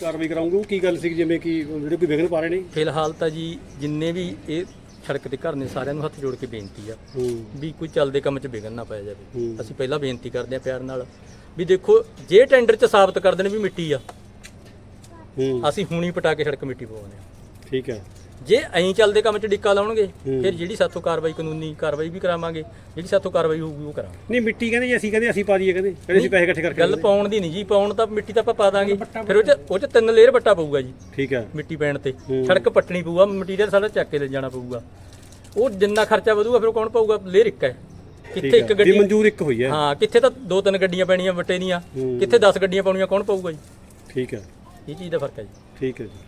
ਕਾਰਵਾਈ ਕਰਾਉਂਗੇ? ਉਹ ਕੀ ਗੱਲ ਸੀ ਜਿਵੇਂ ਕਿ ਜਿਹੜੇ ਕੋਈ ਵਿਘਨ ਪਾ ਰਹੇ ਨੇ? ਫਿਲਹਾਲ ਤਾਂ ਜੀ ਜਿੰਨੇ ਵੀ ਇਹ ਸੜਕ ਤੇ ਘਰ ਨੇ ਸਾਰਿਆਂ ਨੂੰ ਹੱਥ ਜੋੜ ਕੇ ਬੇਨਤੀ ਆ ਵੀ ਕੋਈ ਚੱਲਦੇ ਕੰਮ 'ਚ ਵਿਘਨ ਨਾ ਪਾਇਆ ਜਾਵੇ। ਅਸੀਂ ਪਹਿਲਾਂ ਬੇਨਤੀ ਕਰਦੇ ਆ ਪਿਆਰ ਨਾਲ ਵੀ ਦੇਖੋ ਜੇ ਟੈਂਡਰ 'ਚ ਸਾਬਤ ਕਰ ਦੇਣ ਵੀ ਮਿੱਟੀ ਆ ਅਸੀਂ ਹੁਣੀ ਪਟਾ ਕੇ ਸੜਕ ਮਿੱਟੀ ਪਵਾਉਂਦੇ ਆ ਠੀਕ ਹੈ। ਜੇ ਐਂ ਚੱਲਦੇ ਕੰਮ 'ਚ ਡਿੱਕਾ ਲਾਉਣਗੇ। ਫਿਰ ਜਿਹੜੀ ਸਾਥੋਂ ਕਾਰਵਾਈ ਕਾਨੂੰਨੀ ਕਾਰਵਾਈ ਵੀ ਕਰਾਵਾਂਗੇ ਜਿਹੜੀ ਸਾਥੋਂ ਕਾਰਵਾਈ ਹੋਊਗੀ ਉਹ ਕਰਾਂਗੇ। ਨਹੀਂ ਮਿੱਟੀ ਕਹਿੰਦੇ ਜੀ ਅਸੀਂ ਕਹਿੰਦੇ ਅਸੀਂ ਪਾ ਦਈਏ ਕਹਿੰਦੇ ਕਹਿੰਦੇ ਅਸੀਂ ਪੈਸੇ ਇਕੱਠੇ ਕਰਕੇ ਗੱਲ ਪਾਉਣ ਦੀ ਨਹੀਂ ਜੀ ਪਾਉਣ ਤਾਂ ਮਿੱਟੀ ਤਾਂ ਆਪਾਂ ਪਾ ਦਾਂਗੇ। ਫਿਰ ਉਹ 'ਚ ਉਹ 'ਚ ਤਿੰਨ ਲੇਅਰ ਵੱਟਾ ਪਊਗਾ ਜੀ ਠੀਕ ਹੈ ਮਿੱਟੀ ਪੈਣ ਤੇ। ਸੜਕ ਪੱਟਣੀ ਪਊਗਾ ਮਟੀਰੀਅਲ ਸਾਰਾ ਚੱਕ ਕੇ ਲੈ ਜਾਣਾ ਪਊਗਾ। ਉਹ ਜਿੰਨਾ ਖਰਚਾ ਵਧੂਗਾ ਫਿਰ ਉਹ ਕੌਣ ਪਊਗਾ? ਲੇਅਰ ਇੱਕ ਹੈ। ਕਿੱਥੇ ਇੱਕ ਗੱਡੀ ਮਨਜ਼ੂਰ ਇੱਕ ਹੋਈ ਹੈ। ਹਾਂ ਕਿੱਥੇ ਤਾਂ ਦੋ ਤਿੰਨ ਗੱਡੀਆਂ ਪੈਣੀਆਂ ਵੱਟੇ ਦੀਆਂ। ਕਿੱਥੇ 10 ਗੱਡੀਆਂ ਪਾਉਣੀਆਂ ਕੌਣ ਪਊਗਾ ਜੀ? ਠੀਕ ਹੈ ਇਹ ਚੀਜ਼ ਦਾ ਫ਼ਰਕ ਹੈ ਜੀ। ਠੀਕ ਹੈ ਜੀ।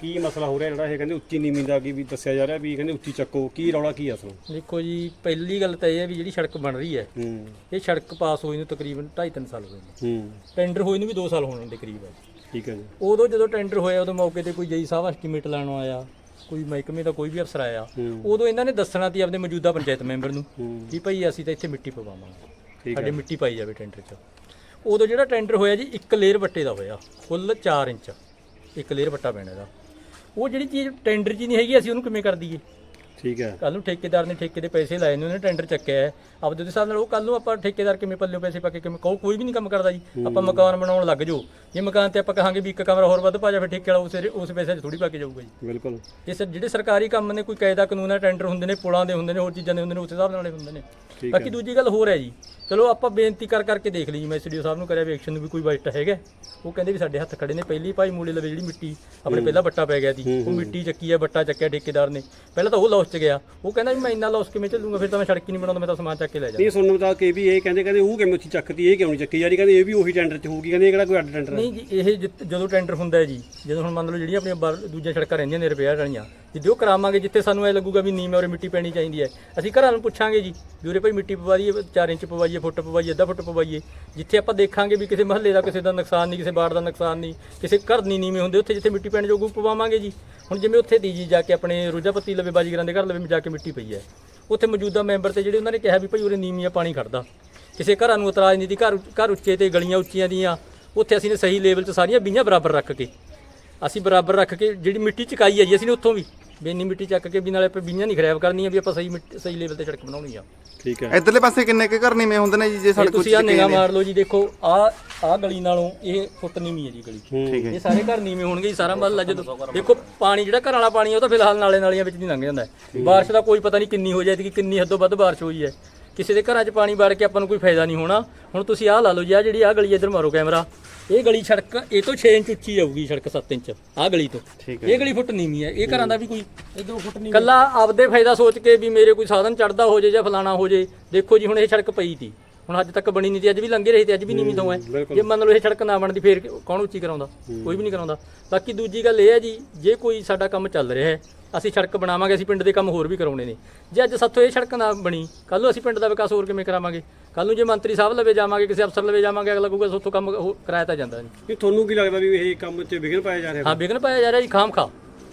ਕੀ ਮਸਲਾ ਹੋ ਰਿਹਾ ਜਿਹੜਾ ਇਹ ਕਹਿੰਦੇ ਉੱਚੀ ਨੀਵੀਂ ਦਾ ਕੀ ਵੀ ਦੱਸਿਆ ਜਾ ਰਿਹਾ ਵੀ ਕਹਿੰਦੇ ਉੱਚੀ ਚੱਕੋ ਕੀ ਰੌਲਾ ਕੀ ਅਸਲ ਦੇਖੋ ਜੀ ਪਹਿਲੀ ਗੱਲ ਤਾਂ ਇਹ ਹੈ ਵੀ ਜਿਹੜੀ ਸੜਕ ਬਣ ਰਹੀ ਹੈ ਹੂੰ। ਇਹ ਸੜਕ ਪਾਸ ਹੋਈ ਨੂੰ ਤਕਰੀਬਨ 2.5 ਸਾਲ ਹੋਏ ਨੇ। ਹੂੰ। ਟੈਂਡਰ ਹੋਈ ਨੂੰ ਵੀ 2 ਸਾਲ ਹੋਣ ਦੇ ਕਰੀਬ ਹੈ ਠੀਕ ਹੈ ਜੀ। ਉਦੋਂ ਜਦੋਂ ਟੈਂਡਰ ਹੋਇਆ ਉਦੋਂ ਮੌਕੇ ਤੇ ਕੋਈ ਜਈ ਸਾਹਿਬ ਐਸਟੀਮੇਟ ਲੈਣ ਆਇਆ ਕੋਈ ਮਹਿਕਮੇ ਦਾ ਕੋਈ ਵੀ ਅਫਸਰ ਆਇਆ ਹੂੰ। ਉਦੋਂ ਇਹਨਾਂ ਨੇ ਦੱਸਣਾ ਸੀ ਆਪਣੇ ਮੌਜੂਦਾ ਪੰਚਾਇਤ ਮੈਂਬਰ ਨੂੰ ਹੂੰ। ਕਿ ਭਾਈ ਅਸੀਂ ਤਾਂ ਇੱਥੇ ਮਿੱਟੀ ਪਵਾਵਾਂਗੇ ਸਾਡੇ ਹੈ। ਮਿੱਟੀ ਪਾਈ ਜਾਵੇ ਟੈਂਡਰ 'ਚ। ਉਦੋਂ ਜਿਹੜਾ ਟੈਂਡਰ ਹੋਇਆ ਜੀ ਇੱਕ ਲੇਅਰ ਵੱਟੇ ਦਾ ਹੋਇਆ ਕੁੱਲ 4 ਇੰਚ ਇੱਕ ਲੇਅਰ ਵੱਟਾ ਪੈਣਾ ਦਾ ਉਹ ਜਿਹੜੀ ਚੀਜ਼ ਟੈਂਡਰ 'ਚ ਨਹੀਂ ਹੈਗੀ ਅਸੀਂ ਉਹਨੂੰ ਕਿਵੇਂ ਕਰ ਦਈਏ? ਠੀਕ ਹੈ। ਕੱਲ ਨੂੰ ਠੇਕੇਦਾਰ ਨੇ ਠੇਕੇ ਦੇ ਪੈਸੇ ਲਾਏ ਨੇ ਉਹਨੇ ਟੈਂਡਰ ਚੱਕਿਆ ਹੈ। ਆਪਦੇ ਦੇ ਹਿਸਾਬ ਨਾਲ ਉਹ ਕੱਲ ਨੂੰ ਆਪਾਂ ਠੇਕੇਦਾਰ ਕਿਵੇਂ ਪੱਲਿਓ ਪੈਸੇ ਪਾ ਕੇ ਕਿਵੇਂ ਕੋਈ ਵੀ ਨਹੀਂ ਕੰਮ ਕਰਦਾ ਜੀ। ਆਪਾਂ ਮਕਾਨ ਬਣਾਉਣ ਲੱਗ ਜਾਓ। ਜੇ ਮਕਾਨ ਤੇ ਆਪਾਂ ਕਹਾਂਗੇ ਵੀ ਇੱਕ ਕਮਰਾ ਹੋਰ ਵੱਧ ਪਾ ਜਾ ਫਿਰ ਠੇਕੇ ਵਾਲਾ ਉਸ ਉਸ ਪੈਸੇ 'ਚ ਥੋੜੀ ਪਾ ਕੇ ਜਾਊਗਾ ਜੀ। ਬਿਲਕੁਲ। ਇਹ ਸਰ ਜਿਹੜੇ ਸਰਕਾਰੀ ਕੰਮ ਨੇ ਕੋਈ ਕਾਇਦਾ ਕਾਨੂੰਨ ਹੈ ਟੈਂਡਰ ਹੁੰਦੇ ਨੇ ਪੁਲਾਂ ਦੇ ਹੁੰਦੇ ਨੇ ਹੋਰ ਚੀਜ਼ਾਂ ਦੇ ਹੁੰਦੇ ਨੇ ਉਸ ਹਿਸਾਬ ਨਾਲ ਹੁੰਦੇ ਨੇ। ਬਾਕੀ ਦੂਜੀ ਗੱਲ ਹੋਰ ਹੈ ਜੀ। ਚਲੋ ਆਪਾਂ ਬੇਨਤੀ ਕਰ ਕਰਕੇ ਦੇਖ ਲਈ ਮੈਂ ਐਸਡੀਓ ਸਾਹਿਬ ਨੂੰ ਕਰਿਆ ਵੀ ਐਕਸ਼ਨ ਨੂੰ ਵੀ ਕੋਈ ਵਾਈਟ ਹੈਗਾ। ਉਹ ਕਹਿੰਦੇ ਵੀ ਸਾਡੇ ਹੱਥ ਖੜੇ ਨੇ। ਪਹਿਲੀ ਭਾਈ ਮੂਲੇ ਲਵੇ ਜਿਹੜੀ ਮਿੱਟੀ ਆਪਣੇ ਪਹਿਲਾਂ ਬੱਟਾ ਪੈ ਗਿਆ ਸੀ। ਉਹ ਮਿੱਟੀ ਚੱਕੀ ਹੈ ਬੱਟਾ ਚੱਕਿਆ ਠੇਕੇਦਾਰ ਨੇ। ਪਹਿਲਾਂ ਤਾਂ ਉਹ ਲਾਸ ਚ ਗਿਆ। ਉਹ ਕਹਿੰਦਾ ਵੀ ਮੈਂ ਇੰਨਾ ਲਾਸ ਕਿਵੇਂ ਚੱਲੂਗਾ ਫਿਰ ਤਾਂ ਮੈਂ ਸੜਕ ਹੀ ਨਹੀਂ ਬਣਾਉਂਦਾ ਮੈਂ ਤਾਂ ਸਮਾਨ ਚੱਕ ਕੇ ਲੈ ਜਾ ਨਹੀਂ ਸੁਣਨ ਮੁਤਾਬਕ ਇਹ ਵੀ ਇਹ ਕਹਿੰਦੇ ਕਹਿੰਦੇ ਉਹ ਕਿਵੇਂ ਉੱਚੀ ਚੱਕਦੀ ਇਹ ਕਿਉਂ ਨਹੀਂ ਚੱਕੀ? ਰਹੀ ਕਹਿੰਦੇ ਇਹ ਵੀ ਉਹੀ ਟੈਂਡਰ 'ਚ ਹੋਊਗੀ ਕਹਿੰਦੇ ਇਹ ਕਿਹੜਾ ਕੋਈ ਅੱਡ ਟੈਂਡਰ ਹੈ ਨਹੀਂ ਜੀ ਇਹ ਜਿੱਤ- ਜਦੋਂ ਟੈਂਡਰ ਹੁੰਦਾ ਹੈ ਜੀ ਜਦੋਂ ਹੁਣ ਮੰਨ ਲਓ ਜਿਹੜੀਆਂ ਆਪਣੀਆਂ ਬਾਹਰ ਦੂਜੀਆਂ ਸੜਕਾਂ ਰਹਿੰਦੀਆਂ ਨੇ ਰਿਪੇਅਰ ਵਾਲੀਆਂ ਜਿੱਦੇ ਉਹ ਕਰਾਵਾਂਗੇ, ਜਿੱਥੇ ਸਾਨੂੰ ਐ ਲੱਗੂਗਾ ਵੀ ਨੀਮ ਔਰ ਮਿੱਟੀ ਪੈਣੀ ਚਾਹੀਦੀ ਹੈ। ਅਸੀਂ ਘਰਾਂ ਨੂੰ ਪੁੱਛਾਂਗੇ ਜੀ ਵੀ ਉਰੇ ਭਾਈ ਮਿੱਟੀ ਪਵਾ ਦਈਏ 4 ਇੰਚ ਪਵਾਈਏ, ਫੁੱਟ ਪਵਾਈਏ, ਅੱਧਾ ਫੁੱਟ ਪਵਾਈਏ। ਜਿੱਥੇ ਆਪਾਂ ਦੇਖਾਂਗੇ ਵੀ ਕਿਸੇ ਮਹੱਲੇ ਦਾ ਕਿਸੇ ਦਾ ਨੁਕਸਾਨ ਨਹੀਂ, ਕਿਸੇ ਬਾੜ ਦਾ ਨੁਕਸਾਨ ਨਹੀਂ, ਕਿਸੇ ਘਰ ਨਹੀਂ ਨੀਵੇਂ ਹੁੰਦੇ, ਉੱਥੇ ਜਿੱਥੇ ਮਿੱਟੀ ਪੈਣ ਜੋਗੂ ਪਵਾਵਾਂਗੇ ਜੀ। ਹੁਣ ਜਿਵੇਂ ਉੱਥੇ ਦੀ ਜੀ ਜਾ ਕੇ ਆਪਣੇ ਰੋਜਾਪੱਤੀ ਲਵੇ ਬਾਜੀਗਰਾਂ ਦੇ ਘਰ ਲਵੇ ਜਾ ਕੇ ਮਿੱਟੀ ਪਈ ਹੈ। ਉੱਥੇ ਮੌਜੂਦਾ ਮੈਂਬਰ ਤੇ ਜਿਹੜੇ ਉਹਨਾਂ ਨੇ ਕਿਹਾ ਵੀ ਭਾਈ ਉਰੇ ਨੀਵੀਆਂ ਪਾਣੀ ਖੜਦਾ। ਕਿਸੇ ਘਰਾਂ ਨੂੰ ਇਤਰਾਜ਼ ਨਹੀਂ ਦੀ ਘਰ ਘਰ ਉੱਚੇ ਤੇ ਗਲੀਆਂ ਉੱਚੀਆਂ ਦੀਆਂ, ਉੱਥੇ ਅਸੀਂ ਨੇ ਸਹੀ ਲੈਵਲ 'ਚ ਸਾਰੀਆਂ ਬੀਆਂ ਬਰਾਬਰ ਰੱਖ ਕੇ ਅਸੀਂ ਬਰਾਬਰ ਰੱਖ ਕੇ ਜਿਹੜੀ ਮਿੱਟੀ ਚਕਾਈ ਹੈ ਜੀ ਅਸੀਂ ਨੇ ਉੱਥੋਂ ਵੀ। ਇੰਨੀ ਮਿੱਟੀ ਚੱਕ ਕੇ ਵੀ ਨਾਲੇ ਆਪਾਂ ਬੀਆਂ ਨਹੀਂ ਖਰਾਬ ਕਰਨੀਆਂ ਵੀ ਆਪਾਂ ਸਹੀ ਮਿੱਟੀ ਸਹੀ ਲੈਵਲ ਤੇ ਸੜਕ ਬਣਾਉਣੀ ਆ। ਠੀਕ ਹੈ। ਇਧਰਲੇ ਪਾਸੇ ਕਿੰਨੇ ਕੁ ਘਰ ਨੀਵੇਂ ਹੁੰਦੇ ਨੇ ਜੀ ਜੇ ਇਹ ਸੜਕ ਤੁਸੀਂ ਆ ਨਿਗਾਹ ਮਾਰ ਲਓ ਜੀ ਦੇਖੋ ਆ ਆ ਗਲੀ ਨਾਲੋਂ ਇਹ ਫੁੱਟ ਨੀਵੀਂ ਹੈ ਜੀ ਗਲੀ। ਠੀਕ ਹੈ ਇਹ ਸਾਰੇ ਘਰ ਨੀਵੇਂ ਹੋਣਗੇ ਜੀ ਸਾਰਾ ਮਹੱਲਾ ਜਦੋਂ ਦੇਖੋ ਪਾਣੀ ਜਿਹੜਾ ਘਰਾਂ ਵਾਲਾ ਪਾਣੀ ਆ ਉਹ ਤਾਂ ਫਿਲਹਾਲ ਨਾਲੇ ਨਾਲੀਆਂ ਵਿੱਚ ਨਹੀਂ ਲੰਘ ਜਾਂਦਾ। ਹੈ। ਬਾਰਿਸ਼ ਦਾ ਕੋਈ ਪਤਾ ਨਹੀਂ ਕਿੰਨੀ ਹੋ ਜਾਏਗੀ ਕਿੰਨੀ ਹੱਦੋਂ ਵੱਧ ਬਾਰਿਸ਼ ਹੋਈ ਹੈ। ਕਿਸੇ ਦੇ ਘਰਾਂ 'ਚ ਪਾਣੀ ਵੜ ਕੇ ਆਪਾਂ ਨੂੰ ਕੋਈ ਫਾਇਦਾ ਨਹੀਂ ਹੋਣਾ। ਹੁਣ ਤੁਸੀਂ ਆਹ ਲਾ ਲਓ ਜੀ ਆ ਜਿਹੜੀ ਆ ਗਲੀ ਇੱਧਰ ਮਾਰੋ ਕੈਮਰਾ। ਇਹ ਗਲੀ ਸੜਕ ਇਹ ਤੋਂ 6 ਇੰਚ ਉੱਚੀ ਜਾਊਗੀ ਸੜਕ 7 ਇੰਚ। ਆ ਗਲੀ ਤੋਂ। ਠੀਕ ਇਹ ਗਲੀ ਫੁੱਟ ਨੀਵੀਂ ਹੈ। ਇਹ ਘਰਾਂ ਦਾ ਵੀ ਕੋਈ ਇਧਰੋਂ ਫੁੱਟ ਨੀਵੀਂ। ਕੱਲਾ ਆਪਦੇ ਫਾਇਦਾ ਸੋਚ ਕੇ ਵੀ ਮੇਰੇ ਕੋਈ ਸਾਧਨ ਚੜਦਾ ਹੋ ਜੇ ਜਾਂ ਫਲਾਣਾ ਹੋ ਜੇ। ਦੇਖੋ ਜੀ ਹੁਣ ਇਹ ਸੜਕ ਪਈ ਤੀ। ਹੁਣ ਅੱਜ ਤੱਕ ਬਣੀ ਨਹੀਂ ਤੀ ਅੱਜ ਵੀ ਲੰਘੇ ਰਹੀ ਤੇ ਅੱਜ ਵੀ ਨੀਵੀਂ ਤੋਂ ਹੈ। ਬਿਲਕੁਲ। ਜੇ ਮੰਨ ਲਓ ਇਹ ਸੜਕ ਨਾ ਬਣਦੀ ਫੇਰ ਕੌਣ ਉੱਚੀ ਕਰਾਉਂਦਾ? ਕੋਈ ਵੀ ਨਹੀਂ ਕਰਾਉਂਦਾ। ਬਾਕੀ ਦੂਜੀ ਗੱਲ ਇਹ ਹੈ ਜੀ ਜੇ ਕੋਈ ਸਾਡਾ ਕੰਮ ਚੱਲ ਰਿਹਾ ਹੈ ਅਸੀਂ ਸੜਕ ਬਣਾਵਾਂਗੇ ਅਸੀਂ ਪਿੰਡ ਦੇ ਕੰਮ ਹੋਰ ਵੀ ਕਰਾਉਣੇ ਨੇ। ਜੇ ਅੱਜ ਸਾਥੋਂ ਇਹ ਸੜਕ ਨਾ ਬਣੀ ਕੱਲ ਨੂੰ ਅਸੀਂ ਪਿੰਡ ਦਾ ਵਿਕਾਸ ਹੋਰ ਕਿਵੇਂ ਕਰਾਵਾਂਗੇ? ਕੱਲ ਨੂੰ ਜੇ ਮੰਤਰੀ ਸਾਹਿਬ ਲਵੇ ਜਾਵਾਂਗੇ ਕਿਸੇ ਅਫਸਰ ਲਵੇ ਜਾਵਾਂਗੇ ਅਗਲਾ ਕਹੂਗਾ ਸਾਥੋਂ ਕੰਮ ਹੋ- ਕਰਾਇਆ ਤਾਂ ਜਾਂਦਾ ਨਹੀਂ। ਨਹੀਂ ਤੁਹਾਨੂੰ ਕੀ ਲੱਗਦਾ ਵੀ ਇਹ ਕੰਮ 'ਚ ਵਿਘਨ ਪਾਇਆ ਜਾ ਰਿਹਾ? ਹਾਂ ਵਿਘਨ ਪਾਇਆ ਜਾ ਰਿਹਾ ਜੀ ਖਾਮ ਖਾ।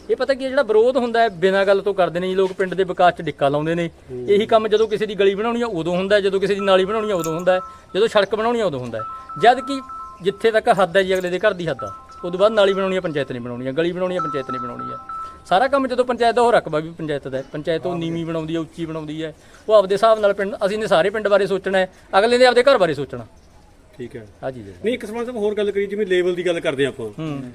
ਇਹ ਪਤਾ ਕੀ ਹੈ ਜਿਹੜਾ ਵਿਰੋਧ ਹੁੰਦਾ ਹੈ ਬਿਨਾਂ ਗੱਲ ਤੋਂ ਕਰਦੇ ਨੇ ਜੀ ਲੋਕ ਪਿੰਡ ਦੇ ਵਿਕਾਸ 'ਚ ਡਿੱਕਾ ਲਾਉਂਦੇ ਨੇ। ਇਹੀ ਕੰਮ ਜਦੋਂ ਕਿਸੇ ਦੀ ਗਲੀ ਬਣਾਉਣੀ ਆ ਉਦੋਂ ਹੁੰਦਾ ਹੈ ਜਦੋਂ ਕਿਸੇ ਦੀ ਨਾਲੀ ਬਣਾਉਣੀ ਆ ਉਦੋਂ ਹੁੰਦਾ ਹੈ। ਜਦੋਂ ਸੜਕ ਬਣਾਉਣੀ ਆ ਉਦੋਂ ਹੁੰਦਾ ਹੈ। ਜਦ ਕਿ ਜਿੱਥੇ ਤੱਕ ਹੱਦ ਹੈ ਜੀ ਅਗਲੇ ਦੇ ਘਰ ਦੀ ਹੱਦ ਆ। ਉਦੋਂ ਬਾਅਦ ਨਾਲੀ ਬਣਾਉਣੀ ਆ ਪੰਚਾਇਤ ਨੇ ਬਣਾਉਣੀ ਆ ਗਲੀ ਬਣਾਉਣੀ ਆ ਪੰਚਾਇਤ ਨੇ ਬਣਾਉਣੀ ਆ। ਸਾਰਾ ਕੰਮ ਜਦੋਂ ਪੰਚਾਇਤ ਦਾ ਉਹ ਰਕਬਾ ਵੀ ਪੰਚਾਇਤ ਦਾ ਹੈ। ਪੰਚਾਇਤ ਉਹ ਨੀਵੀਂ ਬਣਾਉਂਦੀ ਹੈ ਉੱਚੀ ਬਣਾਉਂਦੀ ਹੈ। ਉਹ ਆਪਦੇ ਹਿਸਾਬ ਨਾਲ ਪਿੰਡ ਅਸੀਂ ਨੇ ਸਾਰੇ ਪਿੰਡ ਬਾਰੇ ਸੋਚਣਾ ਹੈ ਅਗਲੇ ਨੇ ਆਪਦੇ ਘਰ ਬਾਰੇ ਸੋਚਣਾ। ਠੀਕ ਹੈ। ਆ ਚੀਜ਼ ਹੈ। ਨਹੀਂ ਇੱਕ ਸਮਾਂ ਹੋਰ ਗੱਲ ਕਰੀ ਜਿਵੇਂ ਲੈਵਲ ਦੀ ਗੱਲ ਕਰਦੇ ਆਪਾਂ।